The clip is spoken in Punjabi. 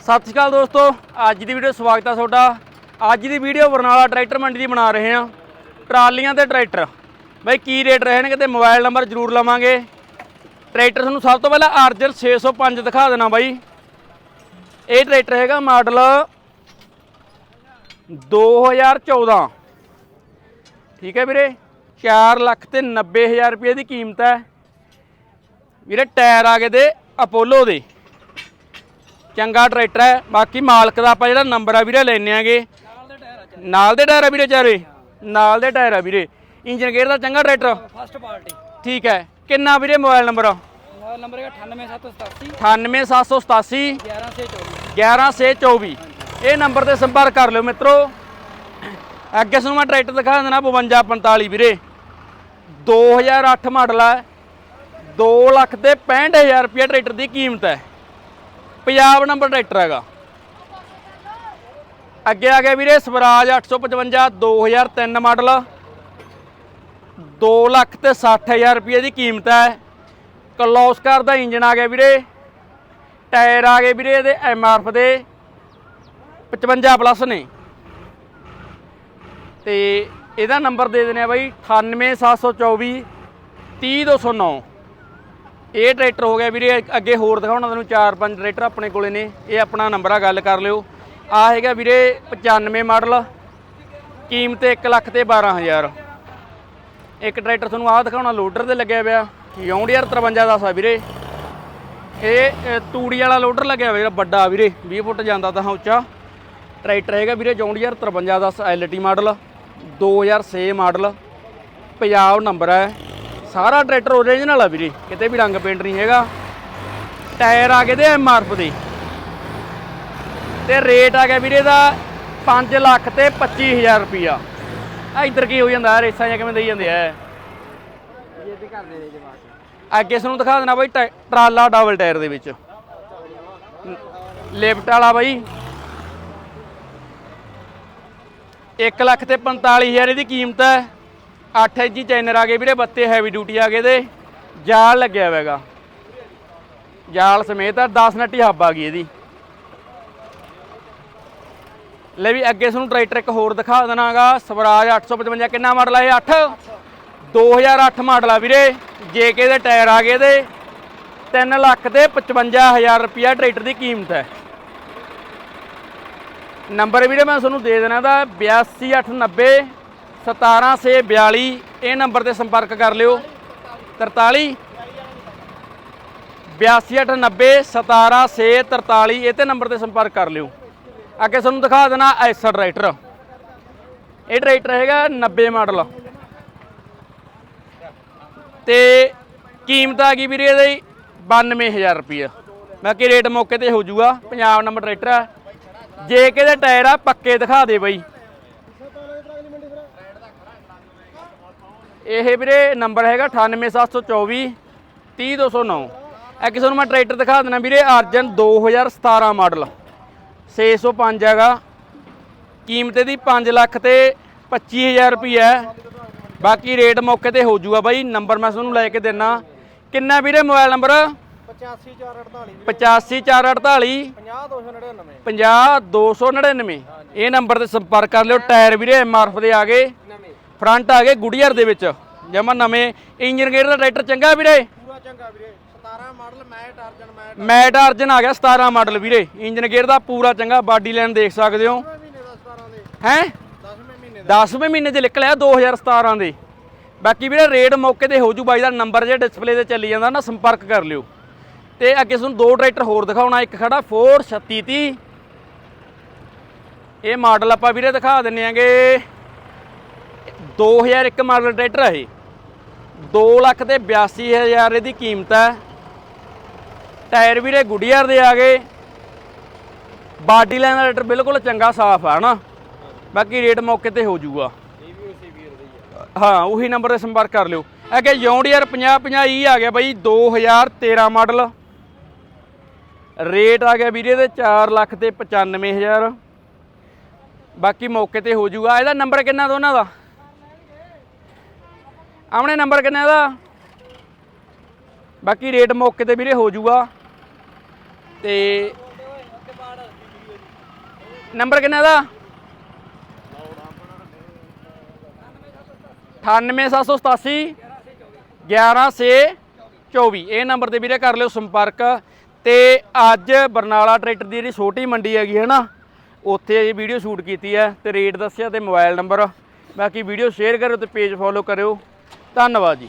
ਸਤਿ ਸ਼੍ਰੀ ਅਕਾਲ ਦੋਸਤੋ, ਅੱਜ ਦੀ ਵੀਡੀਓ ਸਵਾਗਤ ਹੈ ਤੁਹਾਡਾ। ਅੱਜ ਦੀ ਵੀਡੀਓ ਬਰਨਾਲਾ ਟਰੈਕਟਰ ਮੰਡੀ ਦੀ ਬਣਾ ਰਹੇ ਹਾਂ। ਟਰਾਲੀਆਂ ਤੇ ਟਰੈਕਟਰ। ਬਈ, ਕੀ ਰੇਟ ਰਹਿਣਗੇ ਤੇ ਮੋਬਾਈਲ ਨੰਬਰ ਜ਼ਰੂਰ ਲਵਾਂਗੇ। ਟਰੈਕਟਰ ਤੁਹਾਨੂੰ ਸਭ ਤੋਂ ਪਹਿਲਾਂ ਅਰਜਨ 605 ਦਿਖਾ ਦੇਣਾ ਬਾਈ। ਇਹ ਟਰੈਕਟਰ ਹੈਗਾ ਮਾਡਲ 2014 ਠੀਕ ਹੈ ਵੀਰੇ? 4 ਲੱਖ ਤੇ 90 ਹਜ਼ਾਰ ਰੁਪਏ ਦੀ ਕੀਮਤ ਹੈ। ਵੀਰੇ, ਟਾਇਰ ਆ ਗਏ ਦੇ ਅਪੋਲੋ ਦੇ। ਚੰਗਾ ਟਰੈਕਟਰ ਹੈ ਬਾਕੀ ਮਾਲਕ ਦਾ ਆਪਾਂ ਜਿਹੜਾ ਨੰਬਰ ਆ ਵੀਰੇ ਲੈਣੇ ਆਗੇ। ਨਾਲ ਦੇ ਟਾਇਰ ਆ ਵੀਰੇ ਚਾਰੇ ਨਾਲ ਦੇ ਟਾਇਰ ਆ ਵੀਰੇ। ਇੰਜਨ ਗੇਅਰ ਦਾ ਚੰਗਾ ਟਰੈਕਟਰ? ਫਸਟ ਪਾਰਟੀ ਠੀਕ ਹੈ ਕਿੰਨਾ ਵੀਰੇ ਮੋਬਾਈਲ ਨੰਬਰ ਮੋਬਾਈਲ ਨੰਬਰ ਹੈ 98787 98787 1124 11 ਸੇ 24 ਇਹ ਨੰਬਰ ਤੇ ਸੰਪਰਕ ਕਰ ਲਿਓ ਮਿੱਤਰੋ। ਅੱਗੇ ਤੁਹਾਨੂੰ ਮੈਂ ਟਰੈਕਟਰ ਦਿਖਾ ਦਿੰਦਾ 5245 ਵੀਰੇ। 2008 ਮਾਡਲ ਹੈ 2 ਲੱਖ ਤੇ 65000 ਰੁਪਏ ਟਰੈਕਟਰ ਦੀ ਕੀਮਤ ਹੈ। ਪੰਜਾਬ ਨੰਬਰ ਟਰੈਕਟਰ ਹੈਗਾ। ਅੱਗੇ ਆ ਗਿਆ ਵੀਰੇ ਸਵਰਾਜ 855 2003 ਮਾਡਲ। 2 ਲੱਖ ਤੇ 60000 ਰੁਪਏ ਦੀ ਕੀਮਤ ਹੈ। ਕਲੋਸਕਰ ਦਾ ਇੰਜਨ ਆ ਗਿਆ ਵੀਰੇ। ਟਾਇਰ ਆ ਗਏ ਵੀਰੇ ਇਹਦੇ ਐਮਆਰਐਫ ਦੇ। 55 ਪਲੱਸ ਨੇ। ਤੇ ਇਹਦਾ ਨੰਬਰ ਦੇ ਦਿੰਦੇ ਆ ਬਾਈ 98724 30209 ਇਹ ਟਰੈਕਟਰ ਹੋ ਗਿਆ ਵੀਰੇ, ਅੱਗੇ ਹੋਰ ਦਿਖਾਉਣਾ ਤੁਹਾਨੂੰ, ਚਾਰ ਪੰਜ ਟਰੈਕਟਰ ਆਪਣੇ ਕੋਲੇ ਨੇ। ਇਹ ਆਪਣਾ ਨੰਬਰ ਆ, ਗੱਲ ਕਰ ਲਿਓ। ਆ ਹੈਗਾ ਵੀਰੇ 95 ਮਾਡਲ, ਕੀਮਤ 1 ਲੱਖ ਤੇ 12000 ਇੱਕ ਟਰੈਕਟਰ ਤੁਹਾਨੂੰ ਆਹ ਦਿਖਾਉਣਾ, ਲੋਡਰ ਤੇ ਲੱਗਿਆ ਪਿਆ। ਯੌਂਡੀਆਰ 53 ਦਾ ਸਾ ਵੀਰੇ। ਇਹ ਤੂੜੀ ਵਾਲਾ ਲੋਡਰ ਲੱਗਿਆ ਹੋਇਆ, ਜਿਹੜਾ ਵੱਡਾ ਵੀਰੇ 20 ਫੁੱਟ ਜਾਂਦਾ ਤਾਂ ਉੱਚਾ। ਟਰੈਕਟਰ ਹੈਗਾ ਵੀਰੇ ਜੌਂਡੀਆਰ 53 ਦਾ LT model 2006 model. Punjab number ਹੈ। ਸਾਰਾ ਟਰੈਕਟਰ ਓਰੀਜਨਲ ਆ ਵੀਰੇ, ਕਿਤੇ ਵੀ ਰੰਗ ਪੇਂਟ ਨਹੀਂ ਹੈਗਾ। ਟਾਇਰ ਆ ਗਏ ਦੇ ਐਮਆਰਐਫ ਦੇ। ਤੇ ਰੇਟ ਆ ਗਿਆ ਵੀਰੇ ਦਾ 5 ਲੱਖ ਤੇ 25000 ਰੁਪਿਆ ਆ ਇੱਧਰ ਕੀ ਹੋ ਜਾਂਦਾ ਰੇਸਾਂ ਜਾਂ ਕਿਵੇਂ ਦੇਈ ਜਾਂਦੇ ਆ? ਇਹ ਤੇ ਕਰ ਦੇ ਜਵਾਕ ਅੱਗੇ ਤੁਹਾਨੂੰ ਦਿਖਾ ਦੇਣਾ ਬਾਈ, ਟੈ- ਟਰਾਲਾ ਡਬਲ ਟਾਇਰ ਦੇ ਵਿੱਚ। ਲਿਫਟ ਵਾਲਾ ਬਾਈ। 1 ਲੱਖ ਤੇ 45000 ਇਹਦੀ ਕੀਮਤ ਹੈ। 8 ਇੰਚੀ ਚੈਨਰ ਆ ਗਏ ਵੀਰੇ, ਬੱਤੇ ਹੈਵੀ ਡਿਊਟੀ ਆ ਗਏ ਦੇ ਜਾਲ ਲੱਗਿਆ ਹੋਇਆਗਾ ਜਾਲ ਸਮੇਤ ਆ 10 ਨੱਟੀ ਹੱਬ ਆ ਗਈ ਇਹਦੀ। ਲੈ ਵੀ ਅੱਗੇ ਤੁਹਾਨੂੰ ਟਰੈਕਟਰ ਇੱਕ ਹੋਰ ਦਿਖਾ ਦੇਣਾਗਾ ਸਵਰਾਜ 855 ਕਿੰਨਾ ਮਾਡਲ ਆ ਇਹ 8 2008 ਮਾਡਲ ਆ ਵੀਰੇ ਜੇਕੇ ਦੇ ਟਾਇਰ ਆ ਗਏ ਦੇ 3 ਲੱਖ ਤੇ 55000 ਰੁਪਿਆ ਟਰੈਕਟਰ ਦੀ ਕੀਮਤ ਹੈ। ਨੰਬਰ ਵੀਰੇ ਮੈਂ ਤੁਹਾਨੂੰ ਦੇ ਦੇਣਾ ਦਾ 8289 17642 ਇਹ ਨੰਬਰ ਤੇ ਸੰਪਰਕ ਕਰ ਲਿਓ। 43 8289 17643 ਇਹ ਤੇ ਨੰਬਰ ਤੇ ਸੰਪਰਕ ਕਰ ਲਿਓ। ਅੱਗੇ ਤੁਹਾਨੂੰ ਦਿਖਾ ਦੇਣਾ ਐਸਰ ਟਰੈਕਟਰ ਇਹ ਟਰੈਕਟਰ ਹੈਗਾ 90 ਮਾਡਲ। ਤੇ ਕੀਮਤ ਆ ਗਈ ਵੀਰੇ ਇਹਦੀ 92000 ਰੁਪਏ ਬਾਕੀ ਰੇਟ ਮੌਕੇ ਤੇ ਹੋ ਜਾਊਗਾ। ਪੰਜਾਬ ਨੰਬਰ ਟਰੈਕਟਰ ਆ। ਜੇ ਕਿਹਦੇ ਟਾਇਰ ਆ, ਪੱਕੇ ਦਿਖਾ ਦੇ ਬਈ। ਇਹ ਵੀਰੇ ਨੰਬਰ ਹੈਗਾ 98724 30209 ਇਹ ਕਿਸੇ ਨੂੰ ਮੈਂ ਟਰੈਕਟਰ ਦਿਖਾ ਦੇਣਾ ਵੀਰੇ ਅਰਜਨ 2017 ਮਾਡਲ। 605 ਹੈਗਾ। ਕੀਮਤ ਇਹਦੀ 5 ਲੱਖ ਤੇ 25000 ਰੁਪਏ ਬਾਕੀ ਰੇਟ ਮੌਕੇ ਤੇ ਹੋ ਜਾਊਗਾ ਬਾਈ ਨੰਬਰ ਮੈਂ ਤੁਹਾਨੂੰ ਲੈ ਕੇ ਦੇਣਾ ਕਿੰਨਾ ਵੀਰੇ ਮੋਬਾਈਲ ਨੰਬਰ? 85448 85448 50299 50299 ਇਹ ਨੰਬਰ ਤੇ ਸੰਪਰਕ ਕਰ ਲਿਓ ਟਾਇਰ ਵੀਰੇ ਐਮਆਰਐਫ ਦੇ ਆ ਗਏ। ਫਰੰਟ ਆ ਗਏ ਗੁੜੀਅਰ ਦੇ ਵਿੱਚ। ਜਮਾ ਨਵੇਂ ਇੰਜਨ ਗੇਅਰ ਦਾ ਟਰੈਕਟਰ ਚੰਗਾ ਵੀਰੇ? ਪੂਰਾ ਚੰਗਾ ਵੀਰੇ। 17 ਮਾਡਲ ਮੈਟ ਅਰਜਨ ਮੈਟ ਮੈਟ ਅਰਜਨ ਆ ਗਿਆ 17 ਮਾਡਲ ਵੀਰੇ। ਇੰਜਨ ਗੇਅਰ ਦਾ ਪੂਰਾ ਚੰਗਾ ਬਾਡੀ ਲਾਈਨ ਦੇਖ ਸਕਦੇ ਹੋ। ਮਹੀਨੇ ਦਾ 17 ਦੇ। ਹੈ? 10ਵੇਂ ਮਹੀਨੇ 10ਵੇਂ ਮਹੀਨੇ 'ਚ ਨਿਕਲਿਆ 2017 ਦੇ ਬਾਕੀ ਵੀਰੇ ਰੇਟ ਮੌਕੇ ਤੇ ਹੋ ਜੂ ਬਾਈ ਦਾ ਨੰਬਰ ਜੇ ਡਿਸਪਲੇ ਤੇ ਚੱਲੀ ਜਾਂਦਾ ਨਾ ਸੰਪਰਕ ਕਰ ਲਿਓ। ਤੇ ਅੱਗੇ ਤੁਹਾਨੂੰ ਦੋ ਟਰੈਕਟਰ ਹੋਰ ਦਿਖਾਉਣਾ ਇੱਕ ਖੜਾ 43630 ਇਹ ਮਾਡਲ ਆਪਾਂ ਵੀਰੇ ਦਿਖਾ ਦਿੰਨੇ ਆਂਗੇ। 2001 ਮਾਡਲ ਟਰੈਕਟਰ ਹੈ ਇਹ। 2 ਲੱਖ ਤੇ 82000 ਇਹਦੀ ਕੀਮਤ ਹੈ। ਟਾਇਰ ਵੀਰੇ ਗੁੱਡੀਅਰ ਦੇ ਆ ਗਏ। ਬਾਡੀ ਲਾਈਨ ਦਾ ਟਰੈਕਟਰ ਬਿਲਕੁਲ ਚੰਗਾ, ਸਾਫ਼ ਆ ਨਾ ਬਾਕੀ ਰੇਟ ਮੌਕੇ ਤੇ ਹੋ ਜਾਊਗਾ। ਹਾਂ, ਉਹੀ ਨੰਬਰ ਤੇ ਸੰਪਰਕ ਕਰ ਲਿਓ। ਅੱਗੇ ਯੌਂਡੀਅਰ 50 50 ਈ ਆ ਗਿਆ ਬਾਈ 2013 ਮਾਡਲ। ਰੇਟ ਆ ਗਿਆ ਵੀਰੇ ਦੇ 4 ਲੱਖ ਤੇ 95000 ਬਾਕੀ ਮੌਕੇ ਤੇ ਹੋ ਜਾਊਗਾ। ਇਹਦਾ ਨੰਬਰ ਕਿੰਨਾ ਦੋਨਾਂ ਦਾ? ਆਮਣੇ ਨੰਬਰ ਕਿੰਨਾ ਇਹਦਾ? ਬਾਕੀ ਰੇਟ ਮੌਕੇ ਤੇ ਵੀਰੇ ਹੋ ਜਾਊਗਾ ਤੇ ਨੰਬਰ ਕਿੰਨਾ ਦਾ 98787 11624 ਇਹ ਨੰਬਰ ਤੇ ਵੀਰੇ ਕਰ ਲਿਓ ਸੰਪਰਕ। ਤੇ ਅੱਜ ਬਰਨਾਲਾ ਟਰੈਕਟਰ ਦੀ ਜਿਹੜੀ ਛੋਟੀ ਮੰਡੀ ਹੈਗੀ ਹੈ ਨਾ, ਉੱਥੇ ਇਹ ਵੀਡੀਓ ਸ਼ੂਟ ਕੀਤੀ ਹੈ ਤੇ ਰੇਟ ਦੱਸਿਆ ਤੇ ਮੋਬਾਈਲ ਨੰਬਰ। ਬਾਕੀ ਵੀਡੀਓ ਸ਼ੇਅਰ ਕਰਿਓ ਤੇ ਪੇਜ ਫੋਲੋ ਕਰਿਓ। ਧੰਨਵਾਦ ਜੀ।